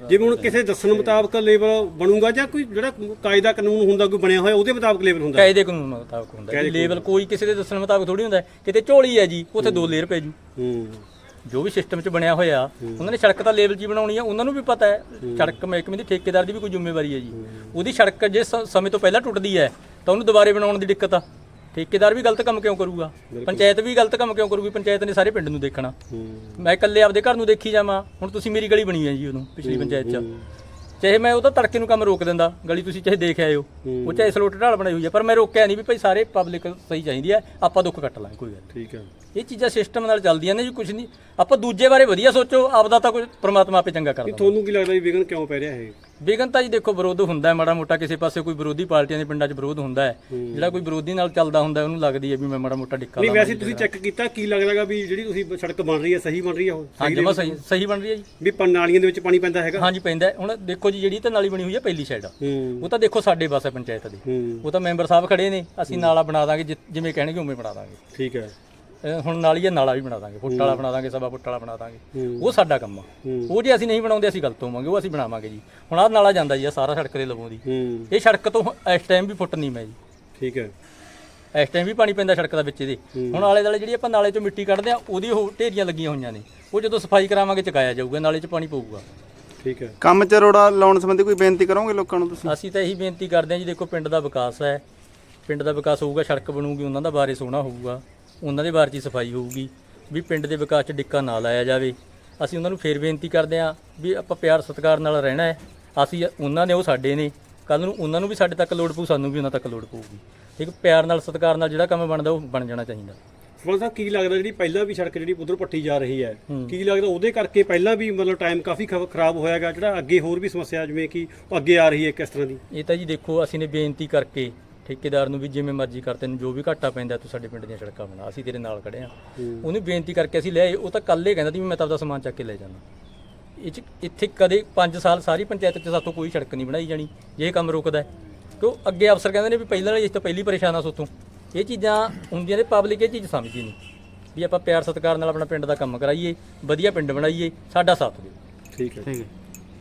ਜਿਵੇਂ ਹੁਣ ਕਿਸੇ ਦੱਸਣ ਮੁਤਾਬਕ ਲੈਵਲ ਬਣੂਗਾ ਜਾਂ ਕੋਈ ਜਿਹੜਾ ਕਾਇਦਾ ਕਾਨੂੰਨ ਹੁੰਦਾ ਕੋਈ ਬਣਿਆ ਹੋਇਆ ਉਹਦੇ ਮੁਤਾਬਕ ਲੈਵਲ ਹੁੰਦਾ। ਕਾਇਦੇ ਕਾਨੂੰਨ ਮੁਤਾਬਕ ਹੁੰਦਾ। ਹੈ ਲੈਵਲ ਕੋਈ ਕਿਸੇ ਦੇ ਦੱਸਣ ਮੁਤਾਬਕ ਥੋੜੀ ਹੁੰਦਾ। ਕਿਤੇ ਝੋਲੀ ਹੈ ਜੀ ਉੱਥੇ ਦੋ ਲੇਅਰ ਪੈ ਜੂ। ਹੂੰ। ਜੋ ਵੀ ਸਿਸਟਮ 'ਚ ਬਣਿਆ ਹੋਇਆ ਉਹਨਾਂ ਨੇ ਸੜਕ ਤਾਂ ਲੈਵਲ 'ਚ ਹੀ ਬਣਾਉਣੀ ਆ ਉਹਨਾਂ ਨੂੰ ਵੀ ਪਤਾ ਹੈ। ਸੜਕ ਮਹਿਕਮੇ ਦੀ ਠੇਕੇਦਾਰ ਦੀ ਵੀ ਕੋਈ ਜ਼ਿੰਮੇਵਾਰੀ ਹੈ ਜੀ। ਉਹਦੀ ਸੜਕ ਜੇ ਸਮੇਂ ਤੋਂ ਪਹਿਲਾਂ ਟੁੱਟਦੀ ਹੈ ਤਾਂ ਉਹਨੂੰ ਦੁਬਾਰੇ ਬਣਾਉਣ ਦੀ ਦਿੱਕਤ ਆ। ਠੇਕੇਦਾਰ ਵੀ ਗਲਤ ਕੰਮ ਕਿਉਂ ਕਰੂਗਾ? ਪੰਚਾਇਤ ਵੀ ਗਲਤ ਕੰਮ ਕਿਉਂ ਕਰੂਗੀ? ਪੰਚਾਇਤ ਨੇ ਸਾਰੇ ਪਿੰਡ ਨੂੰ ਦੇਖਣਾ। ਮੈਂ ਇਕੱਲੇ ਆਪਦੇ ਘਰ ਨੂੰ ਦੇਖੀ ਜਾਵਾਂ। ਹੁਣ ਤੁਸੀਂ ਮੇਰੀ ਗਲੀ ਬਣੀ ਹੈ ਜੀ ਉਦੋਂ ਪਿਛਲੀ ਪੰਚਾਇਤ 'ਚ। ਚਾਹੇ ਮੈਂ ਉਹਦਾ ਤੜਕੇ ਨੂੰ ਕੰਮ ਰੋਕ ਦਿੰਦਾ ਗਲੀ ਤੁਸੀਂ ਚਾਹੇ ਦੇਖ ਆਇਓ। ਉਹ ਚਾਹੇ ਸਲੋਟ ਢਾਲ ਬਣਾਈ ਹੋਈ ਹੈ ਪਰ ਮੈਂ ਰੋਕਿਆ ਨਹੀਂ ਵੀ ਭਾਈ ਸਾਰੇ ਪਬਲਿਕ ਸਹੀ ਚਾਹੀਦੀ ਹੈ ਆਪਾਂ ਦੁੱਖ ਕੱਟ ਲਾਂਗੇ ਕੋਈ ਗੱਲ। ਠੀਕ ਹੈ। ਇਹ ਚੀਜ਼ਾਂ ਸਿਸਟਮ ਨਾਲ ਚੱਲਦੀਆਂ ਨੇ ਜੀ ਕੁਝ ਨਹੀਂ। ਆਪਾਂ ਦੂਜੇ ਬਾਰੇ ਵਧੀਆ ਸੋਚੋ ਆਪਦਾ ਤਾਂ ਕੋਈ ਪ੍ਰਮਾਤਮਾ ਆਪੇ ਚੰਗਾ ਕਰਦਾ। ਤੁਹਾਨੂੰ ਕੀ ਲੱਗਦਾ ਵੀ ਵਿਘਨ ਕਿਉਂ ਪੈ ਰਿਹਾ ਇਹ? ਵਿਘਨ ਤਾਂ ਜੀ ਦੇਖੋ ਵਿਰੋਧ ਹੁੰਦਾ ਹੈ ਮਾੜਾ ਮੋਟਾ ਕਿਸੇ ਪਾਸੇ ਕੋਈ ਵਿਰੋਧੀ ਪਾਰਟੀਆਂ ਦੇ ਪਿੰਡਾਂ 'ਚ ਵਿਰੋਧ ਹੁੰਦਾ ਹੈ। ਜਿਹੜਾ ਕੋਈ ਵਿਰੋਧੀ ਨਾਲ ਚੱਲਦਾ ਹੁੰਦਾ ਉਹਨੂੰ ਲੱਗਦੀ ਹੈ ਵੀ ਮੈਂ ਮਾੜਾ ਮੋਟਾ ਡਿੱਕਾ ਨਹੀਂ ਵੈਸੇ ਤੁਸੀਂ ਚੈੱਕ ਕੀਤਾ ਕੀ ਲੱਗਦਾਗਾ ਵੀ ਜਿਹੜੀ ਤੁਸੀਂ ਸੜਕ ਬਣ ਰਹੀ ਹੈ ਸਹੀ ਬਣ ਰਹੀ ਹੈ ਉਹ? ਹਾਂ ਸਹੀ ਜਮਾ ਸਹੀ ਸਹੀ ਬਣ ਰਹੀ ਹੈ ਜੀ। ਵੀ ਪ- ਨਾਲੀਆਂ ਦੇ ਵਿੱਚ ਪਾਣੀ ਪੈਂਦਾ ਹੈਗਾ? ਹਾਂਜੀ ਪੈਂਦਾ ਹੈ। ਹੁਣ ਦੇਖੋ ਜੀ ਜਿਹੜੀ ਤਾਂ ਨਾਲੀ ਬਣੀ ਹੋਈ ਹੈ ਪਹਿਲੀ ਸਾਈਡ ਹੂੰ। ਉਹ ਤਾਂ ਦੇਖੋ ਸਾਡੇ ਪਾਸੇ ਪੰਚਾਇਤ ਦੀ। ਹੂੰ। ਉਹ ਤਾਂ ਮੈਂਬਰ ਸਾਹਿਬ ਖੜੇ ਨੇ ਅਸੀਂ ਨਾਲਾ ਬਣਾ ਦਾਂਗੇ ਜਿਵੇਂ ਕਹਿਣਗੇ ਉਵੇਂ ਬਣਾ ਦਾਂਗੇ। ਠੀਕ ਹੈ। ਇਹ ਹੁਣ ਨਾਲੀ ਹੈ ਨਾਲਾ ਵੀ ਬਣਾ ਦਾਂਗੇ ਫੁੱਟ ਵਾਲਾ ਬਣਾ ਦਾਂਗੇ ਸਵਾ ਫੁੱਟ ਵਾਲਾ ਬਣਾ ਦਾਂਗੇ। ਉਹ ਸਾਡਾ ਕੰਮ ਆ। ਉਹ ਜੇ ਅਸੀਂ ਨਹੀਂ ਬਣਾਉਂਦੇ ਅਸੀਂ ਗਲਤ ਹੋਵਾਂਗੇ ਉਹ ਅਸੀਂ ਬਣਾਵਾਂਗੇ ਜੀ। ਹੁਣ ਆਹ ਨਾਲਾ ਜਾਂਦਾ ਜੀ ਆਹ ਸਾਰਾ ਸੜਕ ਦੇ ਲਵੋਂ ਦੀ। ਹੂੰ। ਇਹ ਸੜਕ ਤੋਂ ਇਸ ਟਾਈਮ ਵੀ ਫੁੱਟ ਨਹੀਂ ਮੈਂ ਜੀ। ਠੀਕ ਹੈ। ਇਸ ਟਾਈਮ ਵੀ ਪਾਣੀ ਪੈਂਦਾ ਸੜਕ ਦਾ ਵਿੱਚ ਇਹਦੇ। ਹੁਣ ਆਲੇ ਦਾਲੇ ਜਿਹੜੀ ਆਪਾਂ ਨਾਲੇ ਚੋਂ ਮਿੱਟੀ ਕੱਢਦੇ ਆ ਉਹਦੀ ਉਹ ਢੇਰੀਆਂ ਲੱਗੀਆਂ ਹੋਈਆਂ ਨੇ। ਉਹ ਜਦੋਂ ਸਫ਼ਾਈ ਕਰਾਵਾਂਗੇ ਚਕਾਇਆ ਜਾਊਗਾ ਨਾਲੇ 'ਚ ਪਾਣੀ ਪਊਗਾ। ਠੀਕ ਹੈ। ਕੰਮ 'ਚ ਰੋੜਾ ਲਾਉਣ ਸੰਬੰਧੀ ਕੋਈ ਬੇਨਤੀ ਕਰੋਗੇ ਲੋਕਾਂ ਨੂੰ ਤੁਸੀਂ? ਅਸੀਂ ਤਾਂ ਇਹੀ ਬੇਨਤੀ ਕਰਦੇ ਹਾਂ ਜੀ ਦੇਖੋ ਪਿੰਡ ਦਾ ਵਿਕਾਸ ਹੈ। ਪਿੰਡ ਦਾ ਵਿਕਾਸ ਹੋਊਗਾ ਸੜਕ ਬਣੂਗੀ ਉਹਨਾਂ ਦਾ ਬਾਰੇ ਸੋਹਣਾ ਹੋਊਗਾ। ਉਹਨਾਂ ਦੇ ਬਾਰੇ 'ਚ ਸਫ਼ਾਈ ਹੋਊਗੀ ਵੀ ਪਿੰਡ ਦੇ ਵਿਕਾਸ 'ਚ ਡਿੱਕਾ ਨਾ ਲਾਇਆ ਜਾਵੇ। ਅਸੀਂ ਉਹਨਾਂ ਨੂੰ ਫੇਰ ਬੇਨਤੀ ਕਰਦੇ ਹਾਂ ਵੀ ਆਪਾਂ ਪਿਆਰ ਸਤਿਕਾਰ ਨਾਲ ਰਹਿਣਾ ਹੈ। ਅਸੀਂ ਉਹਨਾਂ ਨੇ ਉਹ ਸਾਡੇ ਨੇ। ਕੱਲ ਨੂੰ ਉਹਨਾਂ ਨੂੰ ਵੀ ਸਾਡੇ ਤੱਕ ਲੋੜ ਪਊ ਸਾਨੂੰ ਵੀ ਉਹਨਾਂ ਤੱਕ ਲੋੜ ਪਊਗੀ। ਠੀਕ ਪਿਆਰ ਨਾਲ ਸਤਿਕਾਰ ਨਾਲ ਜਿਹੜਾ ਕੰਮ ਬਣਦਾ ਉਹ ਬਣ ਜਾਣਾ ਚਾਹੀਦਾ। ਸਰਪੰਚ ਸਾਹਿਬ ਕੀ ਲੱਗਦਾ ਜਿਹੜੀ ਪਹਿਲਾਂ ਵੀ ਸੜਕ ਜਿਹੜੀ ਉਧਰ ਪੱਟੀ ਜਾ ਰਹੀ ਹੈ। ਕੀ ਲੱਗਦਾ ਉਹਦੇ ਕਰਕੇ ਪਹਿਲਾਂ ਵੀ ਮਤਲਬ ਟਾਈਮ ਕਾਫੀ ਖਰਾਬ ਹੋਇਆਗਾ ਜਿਹੜਾ ਅੱਗੇ ਹੋਰ ਵੀ ਸਮੱਸਿਆ ਜਿਵੇਂ ਕਿ ਅੱਗੇ ਆ ਰਹੀ ਹੈ ਕਿਸ ਤਰ੍ਹਾਂ ਦੀ? ਇਹ ਤਾਂ ਜੀ ਦੇਖੋ ਅਸੀਂ ਨੇ ਬੇਨਤੀ ਕਰਕੇ ਠੇਕੇਦਾਰ ਨੂੰ ਵੀ ਜਿਵੇਂ ਮਰਜ਼ੀ ਕਰ ਤੈਨੂੰ ਜੋ ਵੀ ਘਾਟਾ ਪੈਂਦਾ ਤੂੰ ਸਾਡੇ ਪਿੰਡ ਦੀਆਂ ਸੜਕਾਂ ਬਣਾ ਅਸੀਂ ਤੇਰੇ ਨਾਲ ਖੜੇ ਆ ਉਹਨੂੰ ਬੇਨਤੀ ਕਰਕੇ ਅਸੀਂ ਲਿਆਏ ਉਹ ਤਾਂ ਕੱਲ ਹੀ ਕਹਿੰਦਾ ਸੀ ਵੀ ਮੈਂ ਤਾਂ ਆਪਦਾ ਸਮਾਨ ਚੱਕ ਕੇ ਲੈ ਜਾਣਾ ਇਹ 'ਚ ਇੱਥੇ ਕਦੇ 5 ਸਾਲ ਸਾਰੀ ਪੰਚਾਇਤ 'ਚ ਸਾਤੋਂ ਕੋਈ ਸੜਕ ਨਹੀਂ ਬਣਾਈ ਜਾਣੀ ਜੇ ਇਹ ਕੰਮ ਰੁਕਦਾ। ਕਿਉਂ? ਅੱਗੇ ਅਫਸਰ ਕਹਿੰਦੇ ਨੇ ਵੀ ਪਹਿਲਾਂ ਵਾਲੀ ਇਸ ਤੋਂ ਪਹਿਲੀ ਪਰੇਸ਼ਾਨ ਆ ਸੋਤੋਂ ਇਹ ਚੀਜ਼ਾਂ ਹੁੰਦੀਆਂ ਨੇ ਪਬਲਿਕ ਇਹ ਚੀਜ਼ ਸਮਝਦੀ ਨਹੀਂ। ਵੀ ਆਪਾਂ ਪਿਆਰ ਸਤਿਕਾਰ ਨਾਲ ਆਪਣਾ ਪਿੰਡ ਦਾ ਕੰਮ ਕਰਾਈਏ ਵਧੀਆ ਪਿੰਡ ਬਣਾਈਏ ਸਾਡਾ ਸਾਥ ਦਿਓ। ਠੀਕ ਹੈ। ਠੀਕ ਹੈ।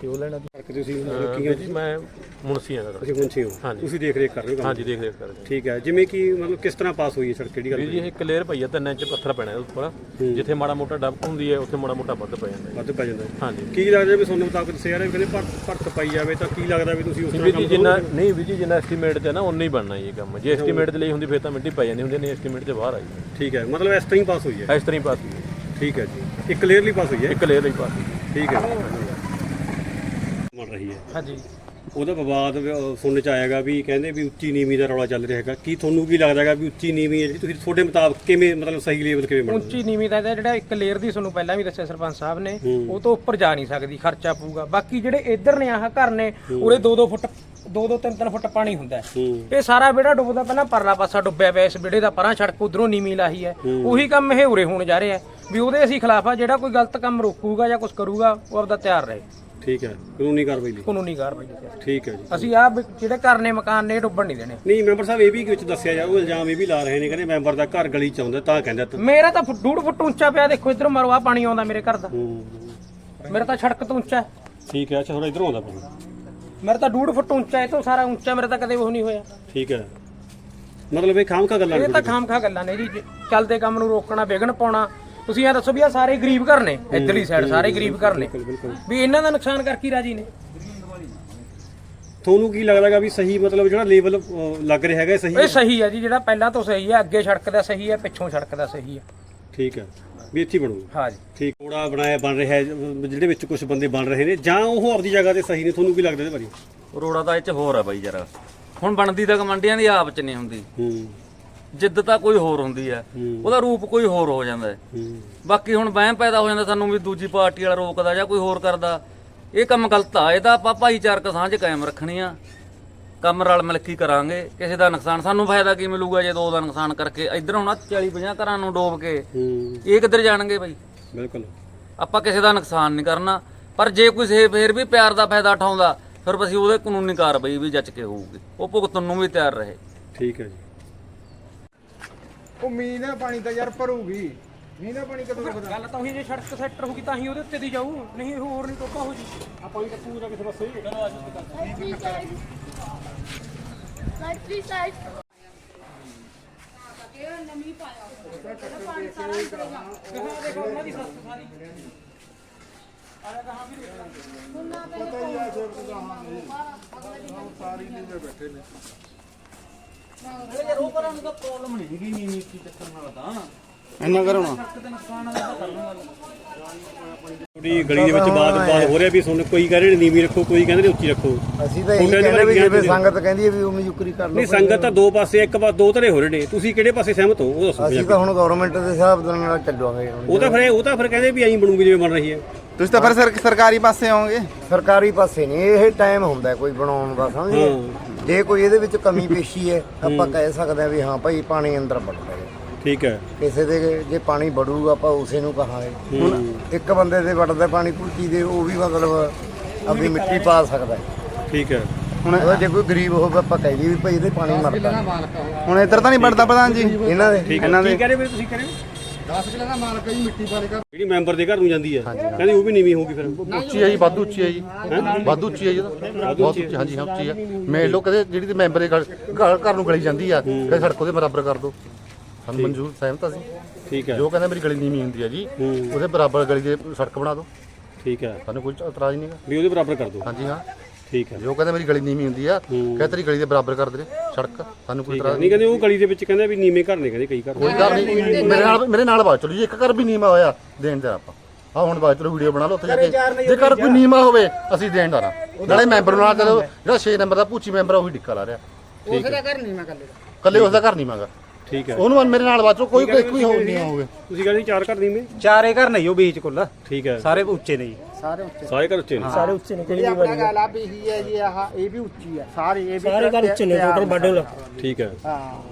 ਤੇ ਉਹ ਲੈਣਾ ਸੜਕ ਤੁਸੀਂ ਮਤਲਬ ਕੀ ਜੀ ਮੈਂ ਮੁਨਸੀ ਹਾਂ ਤੁਸੀਂ ਪਹੁੰਚੇ ਹੋ। ਹਾਂਜੀ। ਤੁਸੀਂ ਦੇਖ ਰੇਖ ਕਰ ਰਹੇ ਹੋ ਕੰਮ? ਹਾਂਜੀ ਦੇਖ ਰੇਖ ਕਰਦੇ ਠੀਕ ਹੈ। ਜਿਵੇਂ ਕਿ ਮਤਲਬ ਕਿਸ ਤਰ੍ਹਾਂ ਪਾਸ ਹੋਈ ਹੈ ਸੜਕ? ਕਿਹੜੀ ਗੱਲ ਵੀਰ ਜੀ ਇਹ ਕਲੀਅਰ ਪਈ ਆ ਤਿੰਨ ਇੰਚ ਪੱਥਰ ਪੈਣਾ ਇਹਦੇ ਉੱਪਰ। ਜਿੱਥੇ ਮਾੜਾ ਮੋਟਾ ਡੱਬ ਹੁੰਦੀ ਹੈ ਉੱਥੇ ਮਾੜਾ ਮੋਟਾ ਵੱਧ ਪੈ ਜਾਂਦਾ ਹੈ। ਵੱਧ ਪੈ ਜਾਂਦਾ ਹੈ। ਹਾਂਜੀ। ਕੀ ਲੱਗਦਾ ਵੀ ਤੁਹਾਨੂੰ ਮੁਤਾਬਕ ਦੱਸਿਆ ਜਾ ਰਿਹਾ ਵੀ ਕਹਿੰਦੇ ਭਰਤ ਭਰਤ ਪਾਈ ਜਾਵੇ ਤਾਂ ਕੀ ਲੱਗਦਾ ਵੀ ਤੁਸੀਂ ਉਸ ਤਰ੍ਹਾਂ ਵੀਰ ਜੀ ਕੰਮ ਜਿੰਨਾ ਕਰੋਗੇ? ਨਹੀਂ ਵੀਰ ਜੀ ਜਿੰਨਾ ਐਸਟੀਮੇਟ ਤੇ ਨਾ ਉਨਾ ਹੀ ਬਣਨਾ ਇਹ ਕੰਮ। ਜੇ ਐਸਟੀਮੇਟ ਦੇ ਲਈ ਹੁੰਦੀ ਫਿਰ ਤਾਂ ਮਿੱਟੀ ਪੈ ਜਾਂਦੀ ਹੁੰਦੀ ਨਹੀਂ ਐਸਟੀਮੇਟ ਤੇ ਬਾਹਰ ਆਈ ਠੀਕ ਹੈ। ਮਤਲਬ ਇਸ ਤਰ੍ਹਾਂ ਹੀ ਪਾਸ ਹੋਈ ਹੈ? ਇਸ ਤਰ੍ਹਾਂ ਹੀ ਪਾਸ ਹੋਈ ਠੀਕ ਹੈ ਜੀ। ਇਹ ਕਲੀਅਰਲੀ ਪਾਸ ਹੋਈ ਹੈ? ਇੱਕ ਹੀ ਪਾਸ ਹੋਈ ਠੀਕ ਹੈ ਬਣ ਰਹੀ ਹੈ। ਹਾਂਜੀ। ਉਹਦਾ ਵਿਵਾਦ ਅਹ, ਸੁਣਨ ਚ ਆਏਗਾ ਵੀ ਕਹਿੰਦੇ ਵੀ ਉੱਚੀ ਨੀਵੀਂ ਦਾ ਰੌਲਾ ਚੱਲ ਰਿਹਾ ਹੈਗਾ। ਕੀ ਤੁਹਾਨੂੰ ਕੀ ਲੱਗਦਾ ਹੈਗਾ ਵੀ ਉੱਚੀ ਨੀਵੀਂ ਹੈ ਜਿਹੜੀ ਤੁਸੀਂ ਤੁਹਾਡੇ ਮੁਤਾਬਕ ਕਿਵੇਂ ਮਤਲਬ ਸਹੀ ਲੈਵਲ ਕਿਵੇਂ ਬਣਦਾ ਉੱਚੀ ਨੀਵੀਂ ਦਾ ਇਹਦਾ ਜਿਹੜਾ ਇੱਕ ਲੇਅਰ ਦੀ ਤੁਹਾਨੂੰ ਪਹਿਲਾਂ ਵੀ ਦੱਸਿਆ ਸਰਪੰਚ ਸਾਹਿਬ ਨੇ ਉਹ ਤੋਂ ਉੱਪਰ ਜਾ ਨਹੀਂ ਸਕਦੀ ਖਰਚਾ ਪਊਗਾ। ਬਾਕੀ ਜਿਹੜੇ ਇੱਧਰ ਨੇ ਆਹ ਘਰ ਨੇ ਉਰੇ 2-2 ਫੁੱਟ 2-2 3-3 ਫੁੱਟ ਪਾਣੀ ਹੁੰਦਾ ਹੈ। ਹੂੰ। ਇਹ ਸਾਰਾ ਵਿਹੜਾ ਡੁੱਬਦਾ ਪਹਿਲਾਂ ਪਰਲਾ ਪਾਸਾ ਡੁੱਬਿਆ ਪਿਆ ਇਸ ਵਿਹੜੇ ਦਾ ਪਰਾਂ ਸੜਕ ਉਧਰੋਂ ਨੀਵੀਂ ਲਾਹੀ ਹੈ। ਉਹੀ ਕੰਮ ਇਹ ਉਰੇ ਹੋਣ ਜਾ ਰਿਹਾ ਹੈ। ਵੀ ਉਹਦੇ ਅਸੀਂ ਖਿਲਾਫ ਆ ਜਿਹੜਾ ਕੋਈ ਗਲਤ ਕੰਮ ਰੋਕੂਗਾ ਜਾਂ ਕੁਝ ਕਰੂਗਾ ਉਹ ਆਪਦਾ ਤਿਆਰ ਰਹੇ। ਠੀਕ ਹੈ ਕਾਨੂੰਨੀ ਕਾਰਵਾਈ ਲਈ। ਕਾਨੂੰਨੀ ਕਾਰਵਾਈ ਦੇ। ਠੀਕ ਹੈ ਜੀ। ਅਸੀਂ ਆ ਜਿਹੜੇ ਘਰ ਨੇ ਮਕਾਨ ਨੇ ਇਹ ਡੁੱਬਣ ਨਹੀਂ ਦੇਣੇ। ਨਹੀਂ ਮੈਂਬਰ ਸਾਹਿਬ ਇਹ ਵੀ ਵਿੱਚ ਦੱਸਿਆ ਜਾ ਉਹ ਇਲਜ਼ਾਮ ਇਹ ਵੀ ਲਾ ਰਹੇ ਨੇ ਕਹਿੰਦੇ ਮੈਂਬਰ ਦਾ ਘਰ ਗਲੀ ਚ ਆਉਂਦਾ ਤਾਂ ਕਹਿੰਦਾ ਤਾਂ। ਮੇਰਾ ਤਾਂ ਡੂਢ ਫੁੱਟ ਉੱਚਾ ਪਿਆ ਦੇਖੋ ਇਧਰੋਂ ਮਰਵਾ ਪਾਣੀ ਆਉਂਦਾ ਮੇਰੇ ਘਰ ਦਾ। ਹੂੰ। ਮੇਰਾ ਤਾਂ ਸੜਕ ਤੋਂ ਉੱਚਾ। ਹੈ। ਠੀਕ ਹੈ ਅੱਛਾ ਥੋੜਾ ਇਧਰੋਂ ਆਉਂਦਾ ਪਾਣੀ। ਮੇਰਾ ਤਾਂ ਡੂਢ ਫੁੱਟ ਉੱਚਾ ਇਹ ਤੋਂ ਸਾਰਾ ਉੱਚਾ ਮੇਰਾ ਤਾਂ ਕਦੇ ਉਹ ਨਹੀਂ ਹੋਇਆ। ਠੀਕ ਹੈ। ਮਤਲਬ ਇਹ ਖਾਮ ਕਾ ਗੱਲਾਂ ਨੇ ਇਹ ਤਾਂ ਖਾਮ ਖਾ ਗੱਲਾਂ ਨੇ ਜੀ ਜੇ ਚੱਲਦੇ ਕੰਮ ਨੂੰ ਰੋਕਣਾ ਵਿਗਨ ਪਾਉਣਾ ਤੁਸੀਂ ਇਹ ਦੱਸੋ ਵੀ ਆ ਸਾਰੇ ਗਰੀਬ ਘਰ ਨੇ ਇੱਧਰਲੀ ਸਾਈਡ ਸਾਰੇ ਗਰੀਬ ਘਰ ਨੇ। ਵੀ ਇਹਨਾਂ ਦਾ ਨੁਕਸਾਨ ਕਰਕੇ ਹੀ ਰਾਜੀ ਨੇ? ਤੁਹਾਨੂੰ ਕੀ ਲੱਗਦਾਗਾ ਵੀ ਸਹੀ ਮਤਲਬ ਜਿਹੜਾ ਲੈਵਲ ਲੱਗ ਰਿਹਾ ਹੈਗਾ ਇਹ ਸਹੀ ਇਹ ਸਹੀ ਹੈ ਜੀ ਜਿਹੜਾ ਪਹਿਲਾਂ ਤੋਂ ਸਹੀ ਹੈ ਅੱਗੇ ਸੜਕ ਦਾ ਸਹੀ ਹੈ ਪਿੱਛੋਂ ਸੜਕ ਦਾ ਸਹੀ ਹੈ ਠੀਕ ਹੈ ਵੀ ਇੱਥੇ ਬਣੂਗਾ। ਹਾਂ ਜੀ। ਠੀਕ ਕੋੜਾ ਬਣਾਇਆ ਬਣ ਰਿਹਾ ਹੈ ਜ- ਜਿਹੜੇ ਵਿੱਚ ਕੁਝ ਬੰਦੇ ਬਣ ਰਹੇ ਨੇ ਜਾਂ ਉਹ ਆਪਦੀ ਜਗ੍ਹਾ ਤੇ ਸਹੀ ਨੇ ਤੁਹਾਨੂੰ ਕੀ ਲੱਗਦਾ ਇਹਦੇ ਬਾਰੇ? ਰੋੜਾ ਤਾਂ ਇਹ ਚ ਹੋਰ ਆ ਬਾਈ ਯਾਰ ਹੁਣ ਬਣਦੀ ਤਾਂ ਕਮੰਡੀਆਂ ਦੀ ਆਪ ਚ ਨਹੀਂ ਹੁੰਦੀ। ਹੂੰ। ਜਿੱਦ ਤਾਂ ਕੋਈ ਹੋਰ ਹੁੰਦੀ ਆ ਹੂੰ। ਉਹਦਾ ਰੂਪ ਕੋਈ ਹੋਰ ਹੋ ਜਾਂਦਾ ਹੈ। ਬਾਕੀ ਹੁਣ ਵਹਿਮ ਪੈਦਾ ਹੋ ਜਾਂਦਾ ਸਾਨੂੰ ਵੀ ਦੂਜੀ ਪਾਰਟੀ ਵਾਲਾ ਰੋਕਦਾ ਜਾਂ ਕੋਈ ਹੋਰ ਕਰਦਾ। ਇਹ ਕੰਮ ਗਲਤ ਆ। ਇਹ ਤਾਂ ਆਪਾਂ ਭਾਈਚਾਰਕ ਸਾਂਝ ਕਾਇਮ ਰੱਖਣੀ ਆ। ਕੰਮ ਰਲ ਮਿਲ ਕੇ ਕਰਾਂਗੇ। ਕਿਸੇ ਦਾ ਨੁਕਸਾਨ ਸਾਨੂੰ ਫਾਇਦਾ ਕੀ ਮਿਲੂਗਾ ਜੇ ਦੋ ਦਾ ਨੁਕਸਾਨ ਕਰਕੇ ਇੱਧਰ ਹੁਣ 40 50 ਘਰਾਂ ਨੂੰ ਡੋਬ ਕੇ ਇਹ ਕਿੱਧਰ ਜਾਣਗੇ ਬਾਈ? ਬਿਲਕੁਲ। ਆਪਾਂ ਕਿਸੇ ਦਾ ਨੁਕਸਾਨ ਨਹੀਂ ਕਰਨਾ। ਪਰ ਜੇ ਕੋਈ ਸੇ ਫੇਰ ਵੀ ਪਿਆਰ ਦਾ ਫਾਇਦਾ ਉਠਾਉਂਦਾ ਫਿਰ ਅਸੀਂ ਉਹਦੇ ਕਾਨੂੰਨੀ ਕਾਰਵਾਈ ਵੀ ਜੱਜ ਕੇ ਹੋਊਗੀ। ਉਹ ਭੁਗਤਣ ਨੂੰ ਵੀ ਤਿਆਰ ਰਹੇ। ਠੀਕ ਹੈ ਜੀ। ਉਹ ਮੀਂਹ ਦਾ ਪਾਣੀ ਤਾਂ ਯਾਰ ਭਰੂਗੀ। ਮੀਂਹ ਦਾ ਪਾਣੀ ਕਦੋਂ ਰੁਕਦਾ ਗੱਲ ਤਾਂ ਉਹੀ ਜੇ ਸੜਕ ਸੈਕਟਰ ਹੋਗੀ ਤਾਂ ਹੀ ਉਹਦੇ ਉੱਤੇ ਦੀ ਜਾਊ ਨਹੀਂ ਇਹ ਹੋਰ ਨਹੀਂ ਟੋਪਾ ਹੋ ਜੀ। ਲਾਈਟ ਪਲੀਜ਼ ਲਾਈਟ ਦੇਖੋ ਉਹਨਾਂ ਦੀ ਸਸਤ ਸਾਰੀ ਇੰਨਾ ਕਰੋਣਾ ਤੁਹਾਡੀ ਗਲੀ ਦੇ ਵਿੱਚ ਬਾਤ ਬਾਤ ਹੋ ਰਿਹਾ ਵੀ ਤੁਹਾਨੂੰ ਕੋਈ ਕਹਿ ਰਹੇ ਨੇ ਨੀਵੀਂ ਰੱਖੋ ਕੋਈ ਕਹਿੰਦੇ ਨੇ ਉੱਚੀ ਰੱਖੋ। ਅਸੀਂ ਤਾਂ ਇਹੀ ਤੁਹਾਡੇ ਕਹਿੰਦੇ ਵੀ ਨਾਲ ਜਿਵੇਂ ਕੀ ਸੰਗਤ ਕਹਿੰਦੀ ਹੈ ਵੀ ਉਵੇਂ ਯੁਕਰੀ ਕਰ ਲਓ ਨਹੀਂ ਸੰਗਤ ਤਾਂ ਦੋ ਪਾਸੇ ਇੱਕ ਵਾਰ ਦੋ ਧੜੇ ਹੋ ਰਹੇ ਨੇ। ਤੁਸੀਂ ਕਿਹੜੇ ਪਾਸੇ ਸਹਿਮਤ ਹੋ? ਉਹ ਦੱਸੋ ਅਸੀਂ ਤਾਂ ਹੁਣ ਗਵਰਨਮੈਂਟ ਦੇ ਹਿਸਾਬ ਦੇ ਨਾਲ ਚੱਲਾਂਗੇ ਹੁਣ ਉਹ ਤਾਂ ਫਿਰ ਉਹ ਤਾਂ ਫਿਰ ਕਹਿੰਦੇ ਵੀ ਐਂ ਬਣੂਗੀ ਜਿਵੇਂ ਬਣ ਰਹੀ ਹੈ। ਤੁਸੀਂ ਤਾਂ ਫਿਰ ਸਰ- ਸਰਕਾਰੀ ਪਾਸੇ ਆਓਗੇ ਸਰਕਾਰੀ ਪਾਸੇ ਨਹੀਂ ਇਹ ਟਾਈਮ ਹੁੰਦਾ ਕੋਈ ਬਣਾਉਣ ਦਾ ਸਮਝ? ਜੇ ਕੋਈ ਇਹਦੇ ਵਿੱਚ ਕਮੀ ਪੇਸ਼ੀ ਹੈ ਆਪਾਂ ਕਹਿ ਸਕਦੇ ਹਾਂ ਵੀ ਹਾਂ ਭਾਈ ਪਾਣੀ ਅੰਦਰ ਵੜਦਾ ਹੈ। ਠੀਕ ਹੈ। ਕਿਸੇ ਦੇ ਜੇ ਪਾਣੀ ਵੜੂਗਾ ਆਪਾਂ ਉਸੇ ਨੂੰ ਕਹਾਂਗੇ। ਹੁਣ ਇੱਕ ਬੰਦੇ ਦੇ ਵੜਦਾ ਪਾਣੀ ਕੁਲਚੀ ਦੇ ਉਹ ਵੀ ਮਤਲਬ ਆਪਣੀ ਮਿੱਟੀ ਪਾ ਸਕਦਾ ਹੈ। ਠੀਕ ਹੈ। ਹੁਣ ਜੇ ਕੋਈ ਗਰੀਬ ਹੋਵੇ ਆਪਾਂ ਕਹਿ ਵੀ ਭਾਈ ਇਹਦੇ ਪਾਣੀ ਮਰਦਾ ਹੁਣ ਇੱਧਰ ਤਾਂ ਨਹੀਂ ਵੜਦਾ ਪ੍ਰਧਾਨ ਜੀ। ਇਹਨਾਂ ਦੇ। ਇਹਨਾਂ ਕੀ ਦੇ- ਕਹਿ ਰਹੇ ਵੀ ਤੁਸੀਂ? ਕਹਿ ਹੋ? 10 ਕਿਲੋ ਦਾ ਮਾਲਕ ਹੈ ਜੀ ਮਿੱਟੀ ਪਾ ਲੇਗਾ ਜਿਹੜੀ ਮੈਂਬਰ ਦੇ ਘਰ ਨੂੰ ਜਾਂਦੀ ਹੈ। ਕਹਿੰਦੇ ਉਹ ਵੀ ਨੀਵੀਂ ਹੋਊਗੀ ਫਿਰ। ਉੱਚੀ ਹੈ ਜੀ ਵਾਧੂ ਉੱਚੀ ਹੈ ਜੀ। ਵਾਧੂ ਉੱਚੀ ਹੈ ਜੀ ਉਹਦਾ। ਬਹੁਤ ਉੱਚੀ ਹਾਂਜੀ ਹਾਂ ਉੱਚੀ ਹੈ। ਮੇਨ ਲੋਕ ਕਹਿੰਦੇ ਜਿਹੜੀ ਤੇ ਮੈਂਬਰ ਦੇ ਘਰ ਘਰ ਘਰ ਨੂੰ ਗਲੀ ਜਾਂਦੀ ਆ ਕਹਿੰਦੇ ਸੜਕ ਉਹਦੇ ਬਰਾਬਰ ਕਰ ਦਿਓ ਸਾਨੂੰ ਮਨਜ਼ੂਰ ਸਹਿਮਤ ਅਸੀਂ। ਠੀਕ ਹੈ। ਜੋ ਕਹਿੰਦਾ ਮੇਰੀ ਗਲੀ ਨੀਵੀਂ ਹੁੰਦੀ ਹੈ ਜੀ ਉਹਦੇ ਬਰਾਬਰ ਗਲੀ ਦੇ ਸੜਕ ਬਣਾ ਦਿਓ ਠੀਕ ਹੈ। ਸਾਨੂੰ ਕੋਈ ਇਤਰਾਜ਼ ਨਹੀਂਗਾ ਵੀ ਉਹਦੇ ਬਰਾਬਰ ਕਰ ਦਿਓ ਹਾਂਜੀ ਹਾਂ। ਠੀਕ ਹੈ। ਜੋ ਕਹਿੰਦਾ ਮੇਰੀ ਗਲੀ ਨੀਵੀਂ ਹੁੰਦੀ ਆ ਕਹਿੰਦਾ ਤੇਰੀ ਗਲੀ ਦੇ ਬਰਾਬਰ ਕਰ ਦੇ। ਸੜਕ ਸਾਨੂੰ ਕੋਈ ਇਤਰਾਜ਼ ਨਹੀਂ ਕਹਿੰਦੇ ਉਹ ਗਲੀ ਦੇ ਵਿੱਚ ਕਹਿੰਦੇ ਵੀ ਨੀਵੇਂ ਘਰ ਨੇ ਕਹਿੰਦੇ ਕਈ ਘਰ। ਕੋਈ ਘਰ ਨਹੀਂ ਮੇਰੇ ਨਾਲ ਮੇਰੇ ਨਾਲ ਬਾਤ ਚਲੋ ਜੀ ਇੱਕ ਘਰ ਵੀ ਨੀਮਾ ਹੋਇਆ ਦੇਣ ਦਾ ਆਪਾਂ। ਆ ਹੁਣ ਬਾਅਦ ਚਲੋ ਵੀਡੀਓ ਬਣਾ ਲਓ ਉੱਥੇ ਜਾ ਕੇ। ਜੇ ਘਰ ਕੋਈ ਨੀਮਾ ਹੋਵੇ ਅਸੀਂ ਦੇਣ ਦਾ ਨਾ ਨਾਲੇ ਮੈਂਬਰ ਨਾਲ ਚਲੋ ਜਿਹੜਾ 6 ਨੰਬਰ ਦਾ ਪੂਚੀ ਮੈਂਬਰ ਉਹੀ ਡਿੱਕਾ ਲਾ ਰਿਹਾ। ਉਸੇ ਦਾ ਘਰ ਨਹੀਂ ਮੈਂ ਕੱਲੇ ਕੱਲੇ ਉਸ ਦਾ ਘਰ ਨੀਮਾਗਾ ਠੀਕ ਹੈ। ਉਹਨੂੰ ਮੇਰੇ ਨਾਲ ਬਾਤ ਚਲੋ ਕੋਈ ਇੱਕ ਵੀ ਹੋ ਨਹੀਂ ਹੋਵੇ ਤੁਸੀਂ ਕਹਿੰਦੇ ਚਾਰ ਘਰ ਨੀਵੇਂ ਚਾਰੇ ਘਰ ਨਹੀਂ ਉਹ ਬੀਚ ਕੁੱਲ। ਠੀਕ ਹੈ। ਸਾਰੇ ਉੱਚੇ ਨੇ ਜੀ। ਸਾਰੇ ਉੱਚੇ। ਸਾਰੇ ਘਰ ਉੱਚੇ ਨੇ? ਸਾਰੇ ਉੱਚੇ ਨੇ ਜਿਹੜੀ ਆਪਣਾ ਗੱਲ ਆ? ਵੀ ਇਹੀ ਹੈ ਜੀ ਆਹ ਇਹ ਵੀ ਉੱਚੀ ਆ। ਸਾਰੇ ਇਹ ਵੀ ਸਾਰੇ ਘਰ ਉੱਚੇ ਨੇ ਟੋਟਲ ਵੱਡੇ ਠੀਕ ਹੈ। ਹਾਂ।